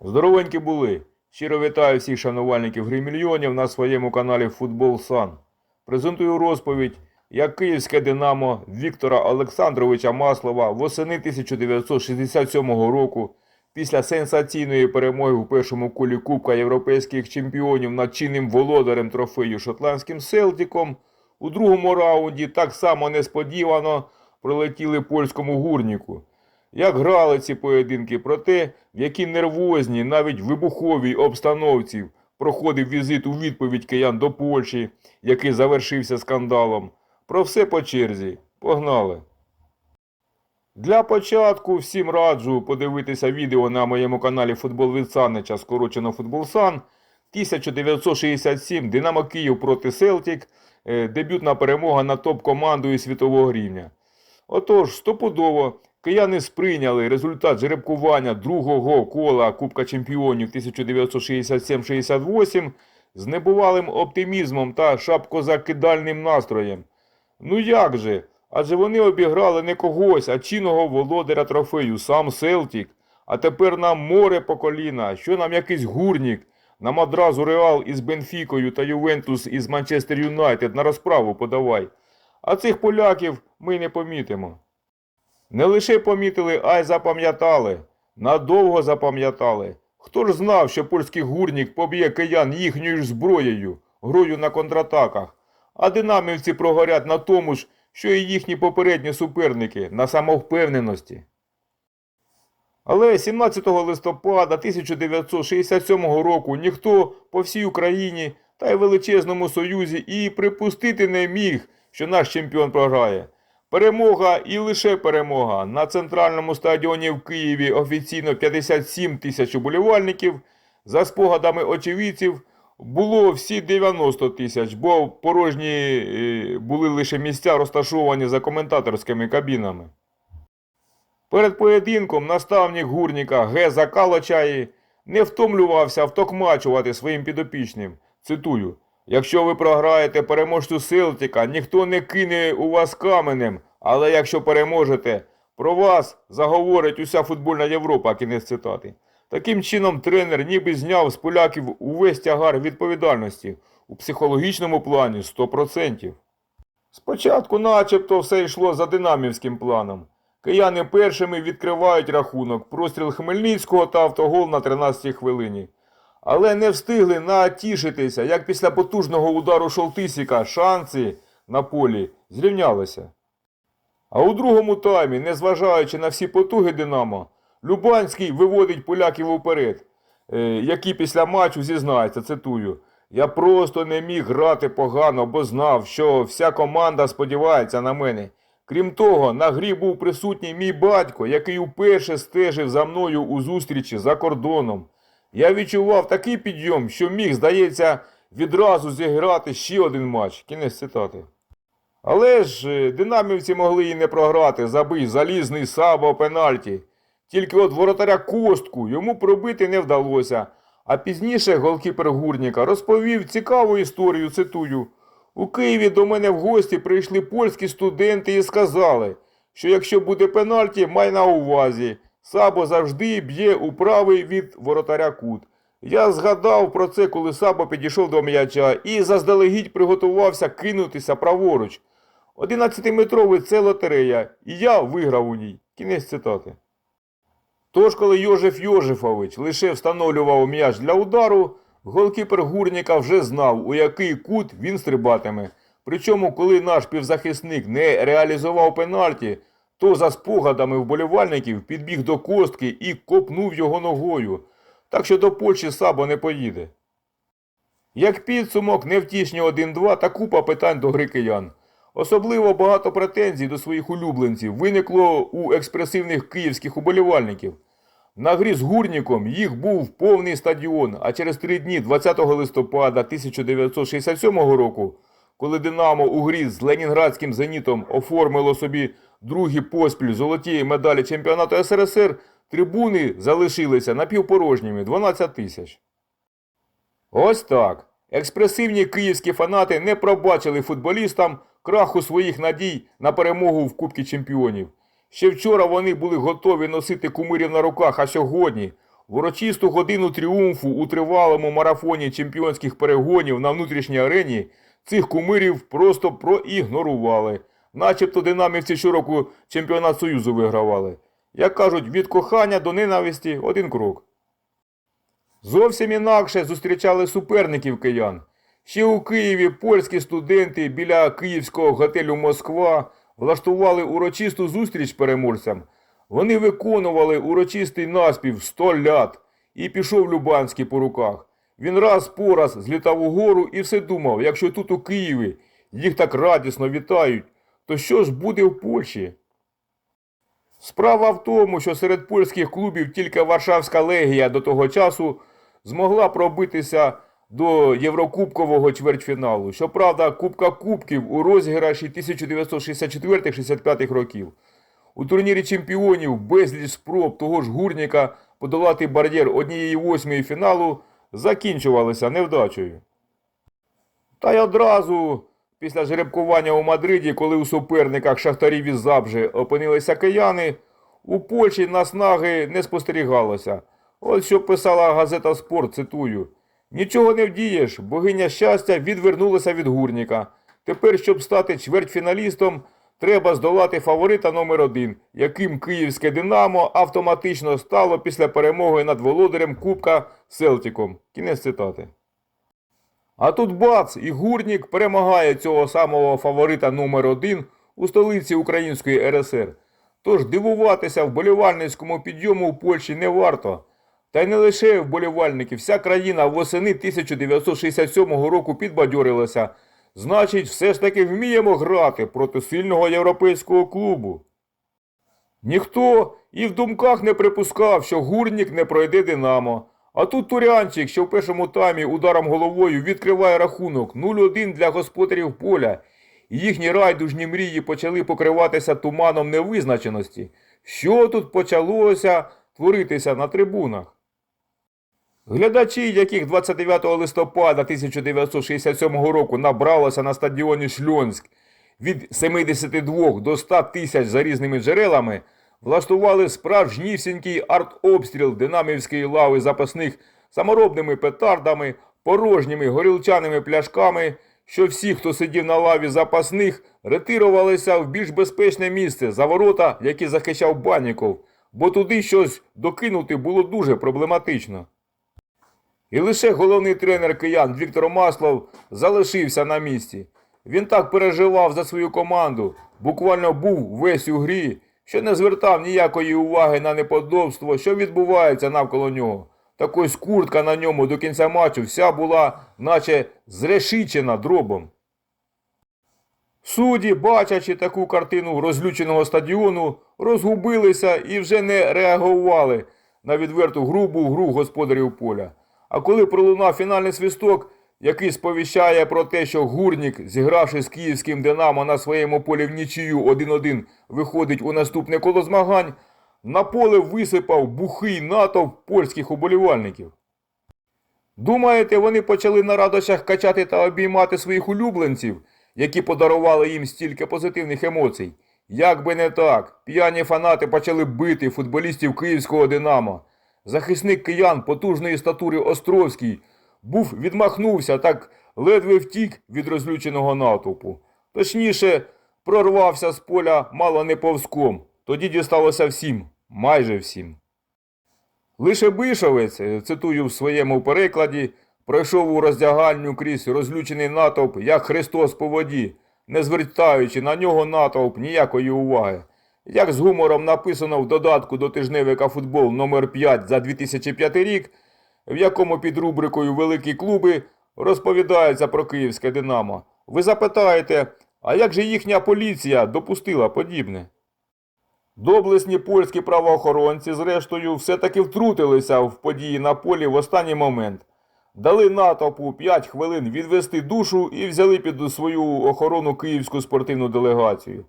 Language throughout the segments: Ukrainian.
Здоровенькі були. Щиро вітаю всіх шанувальників гри мільйонів на своєму каналі Футбол Сан. Презентую розповідь, як київське Динамо Віктора Олександровича Маслова восени 1967 року після сенсаційної перемоги в першому колі Кубка європейських чемпіонів над чинним володарем трофею шотландським Селтіком у другому раунді так само несподівано пролетіли польському гурніку. Як грали ці поєдинки, про те, в якій нервозній, навіть вибуховій обстановці проходив візит у відповідь киян до Польщі, який завершився скандалом. Про все по черзі. Погнали! Для початку всім раджу подивитися відео на моєму каналі Футбол від скорочено Футбол Сан. 1967 Динамо Київ проти Селтік. Е, Дебютна перемога над топ-командою світового рівня. Отож, стопудово кияни сприйняли результат жеребкування другого кола Кубка Чемпіонів 1967-68 з небувалим оптимізмом та шапкозакидальним настроєм. Ну як же? Адже вони обіграли не когось, а чинного володаря трофею, сам Селтік. А тепер нам море по коліна, що нам якийсь гурнік, нам одразу Реал із Бенфікою та Ювентус із Манчестер Юнайтед на розправу подавай. А цих поляків ми не помітимо. Не лише помітили, а й запам'ятали. Надовго запам'ятали. Хто ж знав, що польський гурнік поб'є киян їхньою ж зброєю, грою на контратаках, а динамівці прогорять на тому ж, що і їхні попередні суперники на самовпевненості. Але 17 листопада 1967 року ніхто по всій Україні та й величезному Союзі і припустити не міг, що наш чемпіон програє. Перемога і лише перемога. На центральному стадіоні в Києві офіційно 57 тисяч уболівальників. За спогадами очевидців було всі 90 тисяч, бо порожні е, були лише місця розташовані за коментаторськими кабінами. Перед поєдинком наставник гурніка Геза Калочаї не втомлювався втокмачувати своїм підопічним. Цитую: Якщо ви програєте переможцю Селтіка, ніхто не кине у вас каменем, але якщо переможете, про вас заговорить уся футбольна Європа, кінець цитати. Таким чином, тренер ніби зняв з поляків увесь тягар відповідальності у психологічному плані 100%. Спочатку начебто все йшло за динамівським планом. Кияни першими відкривають рахунок, простріл Хмельницького та автогол на 13-й хвилині. Але не встигли натішитися, як після потужного удару Шолтисіка шанси на полі зрівнялися. А у другому таймі, незважаючи на всі потуги Динамо, Любанський виводить поляків уперед, е, які після матчу зізнається, цитую, я просто не міг грати погано, бо знав, що вся команда сподівається на мене. Крім того, на грі був присутній мій батько, який уперше стежив за мною у зустрічі за кордоном. Я відчував такий підйом, що міг, здається, відразу зіграти ще один матч. Кінець цитати. Але ж е, динамівці могли і не програти, забив залізний сабо пенальті. Тільки от воротаря костку йому пробити не вдалося. А пізніше голкіпер Гурніка розповів цікаву історію, цитую. У Києві до мене в гості прийшли польські студенти і сказали, що якщо буде пенальті, май на увазі. Сабо завжди б'є у правий від воротаря кут. Я згадав про це, коли Сабо підійшов до м'яча і заздалегідь приготувався кинутися праворуч. 11-метровий це лотерея, і я виграв у ній. Кінець цитати. Тож, коли Йожеф Йожефович лише встановлював м'яч для удару, голкіпер Гурніка вже знав, у який кут він стрибатиме. Причому, коли наш півзахисник не реалізував пенальті, то за спогадами вболівальників підбіг до костки і копнув його ногою. Так що до Польщі Сабо не поїде. Як підсумок, невтішні 1-2 та купа питань до гри киян. Особливо багато претензій до своїх улюбленців виникло у експресивних київських уболівальників. На грі з Гурніком їх був повний стадіон, а через три дні 20 листопада 1967 року, коли Динамо у грі з Ленінградським зенітом оформило собі другі поспіль золоті медалі чемпіонату СРСР, трибуни залишилися напівпорожніми 12 тисяч. Ось так. Експресивні київські фанати не пробачили футболістам краху своїх надій на перемогу в Кубці Чемпіонів. Ще вчора вони були готові носити кумирів на руках, а сьогодні В урочисту годину тріумфу у тривалому марафоні чемпіонських перегонів на внутрішній арені цих кумирів просто проігнорували. Начебто динамівці щороку чемпіонат Союзу вигравали. Як кажуть, від кохання до ненависті один крок. Зовсім інакше зустрічали суперників киян. Ще у Києві польські студенти біля київського готелю Москва влаштували урочисту зустріч переможцям. Вони виконували урочистий наспів «Сто лят» і пішов Любанський по руках. Він раз по раз злітав угору і все думав, якщо тут у Києві їх так радісно вітають, то що ж буде в Польщі? Справа в тому, що серед польських клубів тільки Варшавська легія до того часу змогла пробитися до Єврокубкового чвертьфіналу. Щоправда, Кубка Кубків у розіграші 1964-65 років. У турнірі чемпіонів безліч спроб того ж гурніка подолати бар'єр однієї восьмої фіналу закінчувалися невдачею. Та й одразу після жеребкування у Мадриді, коли у суперниках Шахтарів із Забжи опинилися кияни, у Польщі наснаги не спостерігалося. От що писала газета Спорт, цитую. Нічого не вдієш, богиня щастя відвернулася від гурніка. Тепер, щоб стати чвертьфіналістом, треба здолати фаворита номер один, яким київське Динамо автоматично стало після перемоги над володарем Кубка Селтіком. Кінець цитати. А тут бац, і Гурнік перемагає цього самого фаворита номер один у столиці Української РСР. Тож дивуватися вболівальницькому підйому у Польщі не варто. Та й не лише вболівальники, вся країна восени 1967 року підбадьорилася. Значить, все ж таки вміємо грати проти сильного європейського клубу. Ніхто і в думках не припускав, що гурнік не пройде Динамо. А тут Турянчик, що в першому таймі ударом головою відкриває рахунок 0-1 для господарів поля. І їхні райдужні мрії почали покриватися туманом невизначеності. Що тут почалося творитися на трибунах? Глядачі, яких 29 листопада 1967 року набралося на стадіоні Шльонськ від 72 до 100 тисяч за різними джерелами, влаштували справжнісінький артобстріл динамівської лави запасних саморобними петардами, порожніми горілчаними пляшками, що всі, хто сидів на лаві запасних, ретирувалися в більш безпечне місце за ворота, які захищав Банніков, бо туди щось докинути було дуже проблематично. І лише головний тренер киян Віктор Маслов залишився на місці. Він так переживав за свою команду, буквально був весь у грі, що не звертав ніякої уваги на неподобство, що відбувається навколо нього. Так ось куртка на ньому до кінця матчу вся була, наче зрешичена дробом. Судді, бачачи таку картину розлюченого стадіону, розгубилися і вже не реагували на відверту грубу гру господарів поля. А коли пролунав фінальний свисток, який сповіщає про те, що Гурнік, зігравши з київським Динамо на своєму полі в нічию 1-1, виходить у наступне коло змагань, на поле висипав бухий натовп польських уболівальників. Думаєте, вони почали на радощах качати та обіймати своїх улюбленців, які подарували їм стільки позитивних емоцій? Як би не так, п'яні фанати почали бити футболістів київського Динамо. Захисник киян потужної статури Островський був відмахнувся, так ледве втік від розлюченого натовпу. Точніше, прорвався з поля мало не повзком. Тоді дісталося всім, майже всім. Лише Бишовець, цитую в своєму перекладі, пройшов у роздягальню крізь розлючений натовп, як Христос по воді, не звертаючи на нього натовп ніякої уваги. Як з гумором написано в додатку до тижневика футбол номер 5 за 2005 рік, в якому під рубрикою Великі клуби розповідається про київське Динамо. Ви запитаєте, а як же їхня поліція допустила подібне? Доблесні польські правоохоронці, зрештою, все-таки втрутилися в події на полі в останній момент. Дали натовпу 5 хвилин відвести душу і взяли під свою охорону київську спортивну делегацію.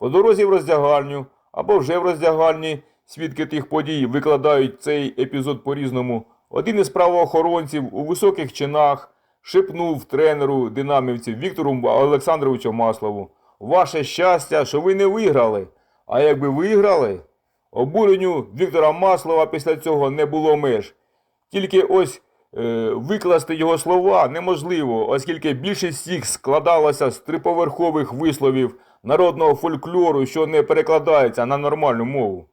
По дорозі в роздягальню або вже в роздягальні свідки тих подій викладають цей епізод по-різному. Один із правоохоронців у високих чинах шепнув тренеру динамівців Віктору Олександровичу Маслову. Ваше щастя, що ви не виграли. А якби виграли, Обуренню Віктора Маслова після цього не було меж. Тільки ось е, викласти його слова неможливо, оскільки більшість їх складалася з триповерхових висловів народного фольклору, що не перекладається на нормальну мову.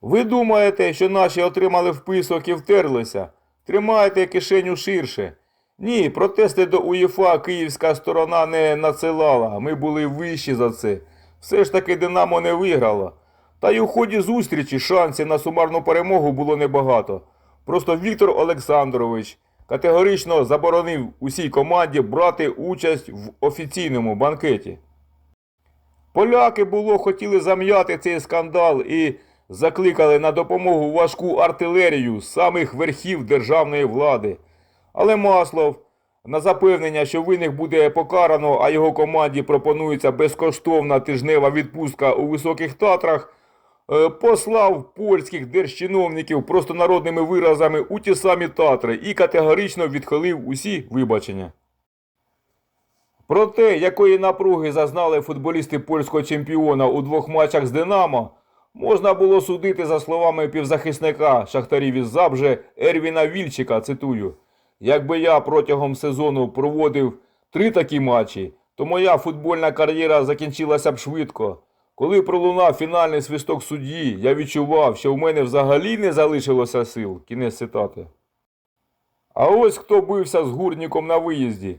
Ви думаєте, що наші отримали вписок і втерлися? Тримайте кишеню ширше. Ні, протести до УЄФА київська сторона не надсилала, ми були вищі за це. Все ж таки Динамо не виграло. Та й у ході зустрічі шансів на сумарну перемогу було небагато. Просто Віктор Олександрович категорично заборонив усій команді брати участь в офіційному банкеті. Поляки було хотіли зам'яти цей скандал і закликали на допомогу важку артилерію самих верхів державної влади. Але Маслов на запевнення, що винних буде покарано, а його команді пропонується безкоштовна тижнева відпустка у Високих Татрах, е, послав польських держчиновників простонародними виразами у ті самі Татри і категорично відхилив усі вибачення. Про те, якої напруги зазнали футболісти польського чемпіона у двох матчах з Динамо, можна було судити за словами півзахисника Шахтарів із Забже Ервіна Вільчика, цитую. Якби я протягом сезону проводив три такі матчі, то моя футбольна кар'єра закінчилася б швидко. Коли пролунав фінальний свисток судді, я відчував, що в мене взагалі не залишилося сил. Кінець цитати. А ось хто бився з гурніком на виїзді.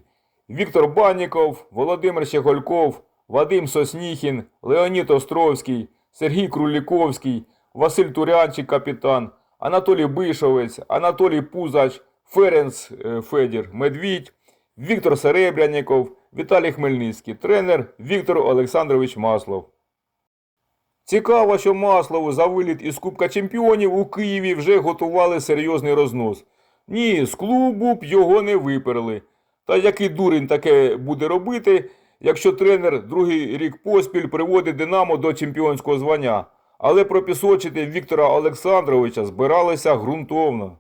Віктор Банніков, Володимир Щегольков, Вадим Сосніхін, Леонід Островський, Сергій Круліковський, Василь Турянчик, капітан, Анатолій Бишовець, Анатолій Пузач, Ференц е, Федір, Медвідь, Віктор Серебряніков, Віталій Хмельницький, тренер Віктор Олександрович Маслов. Цікаво, що Маслову за виліт із Кубка Чемпіонів у Києві вже готували серйозний рознос. Ні, з клубу б його не виперли. Та який дурень таке буде робити, якщо тренер другий рік поспіль приводить Динамо до чемпіонського звання. Але пропісочити Віктора Олександровича збиралися ґрунтовно.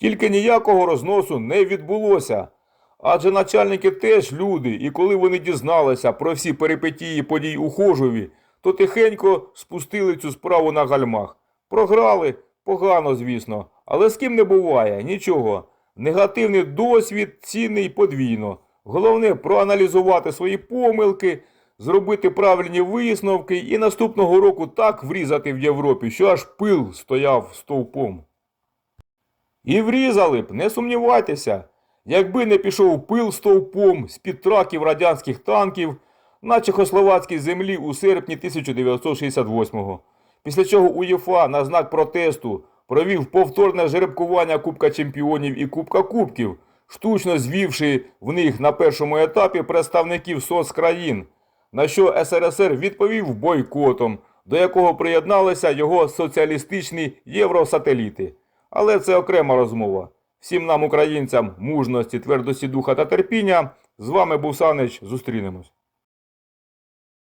Тільки ніякого розносу не відбулося. Адже начальники теж люди, і коли вони дізналися про всі перипетії подій у Хожові, то тихенько спустили цю справу на гальмах. Програли погано, звісно, але з ким не буває, нічого. Негативний досвід цінний подвійно. Головне проаналізувати свої помилки, зробити правильні висновки і наступного року так врізати в Європі, що аж пил стояв стовпом. І врізали б, не сумнівайтеся, якби не пішов пил стовпом з-під траків радянських танків на чехословацькій землі у серпні 1968-го. Після чого УЄФА на знак протесту провів повторне жеребкування Кубка Чемпіонів і Кубка Кубків, штучно звівши в них на першому етапі представників соцкраїн, на що СРСР відповів бойкотом, до якого приєдналися його соціалістичні євросателіти. Але це окрема розмова. Всім нам, українцям, мужності, твердості духа та терпіння. З вами був Санич. Зустрінемось.